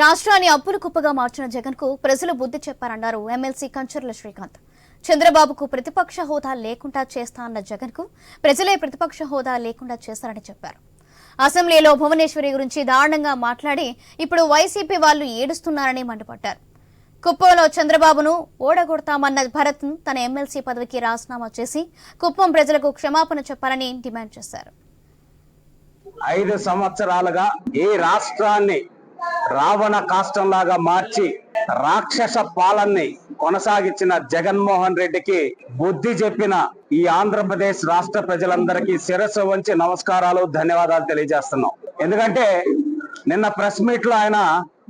రాష్ట్రాన్ని అప్పులు కుప్పగా మార్చిన జగన్కు ప్రజలు బుద్ధి చెప్పారన్నారు ఎమ్మెల్సీ కంచర్ల శ్రీకాంత్. చంద్రబాబుకు ప్రతిపక్ష హోదా లేకుండా చేస్తా అన్న జగన్కు ప్రజలే ప్రతిపక్ష హోదా లేకుండా చేస్తారని చెప్పారు. అసెంబ్లీలో భువనేశ్వరి గురించి దారుణంగా మాట్లాడి ఇప్పుడు వైసీపీ వాళ్ళు ఏడుస్తున్నారని మండిపడ్డారు. కుప్పంలో చంద్రబాబును ఓడగొడతామన్న భరత్ తన ఎమ్మెల్సీ పదవికి రాజీనామా చేసి కుప్పం ప్రజలకు క్షమాపణ చెప్పాలని డిమాండ్ చేశారు. ఐదు సంవత్సరాలుగా ఈ రాష్ట్రాన్ని రావణ కాష్టంలాగా మార్చి రాక్షస పాలన్ని కొనసాగించిన జగన్మోహన్ రెడ్డికి బుద్ధి చెప్పిన ఈ ఆంధ్రప్రదేశ్ రాష్ట్ర ప్రజలందరికీ శిరస్సు వంచి నమస్కారాలు ధన్యవాదాలు తెలియజేస్తున్నాం. ఎందుకంటే నిన్న ప్రెస్ మీట్లో ఆయన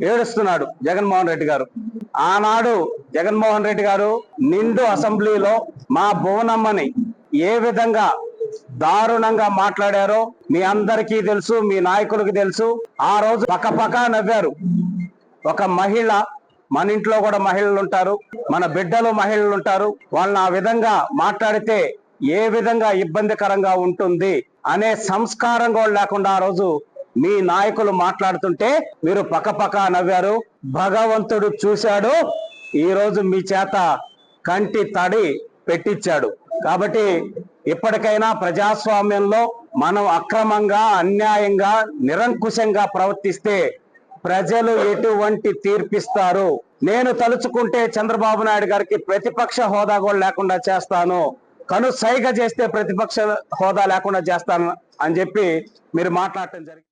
ఏడుస్తున్నాడు జగన్మోహన్ రెడ్డి గారు. ఆనాడు జగన్మోహన్ రెడ్డి గారు నిండు అసెంబ్లీలో మా భువనమ్మని ఏ విధంగా దారుణంగా మాట్లాడారో మీ అందరికీ తెలుసు మీ నాయకులకు తెలుసు. ఆ రోజు పక్కపక్క నవ్వారు. ఒక మహిళ మన ఇంట్లో కూడా మహిళలు ఉంటారు. మన బిడ్డలు మహిళలు ఉంటారు. వాళ్ళని ఆ విధంగా మాట్లాడితే ఏ విధంగా ఇబ్బందికరంగా ఉంటుంది అనే సంస్కారం కూడా లేకుండా ఆ రోజు మీ నాయకులు మాట్లాడుతుంటే మీరు పక్కపక్క నవ్వారు. భగవంతుడు చూశాడు. ఈ రోజు మీ చేత కంటి తడి పెట్టించాడు. కాబట్టి ఇప్పటికైనా ప్రజాస్వామ్యంలో మనం అక్రమంగా అన్యాయంగా నిరంకుశంగా ప్రవర్తిస్తే ప్రజలు ఎటువంటి తీర్పిస్తారు? నేను తలుచుకుంటే చంద్రబాబు నాయుడు గారికి ప్రతిపక్ష హోదా కూడా లేకుండా చేస్తాను. కను సైగ చేస్తే ప్రతిపక్ష హోదా లేకుండా చేస్తాను అని చెప్పి మీరు మాట్లాడటం జరిగింది.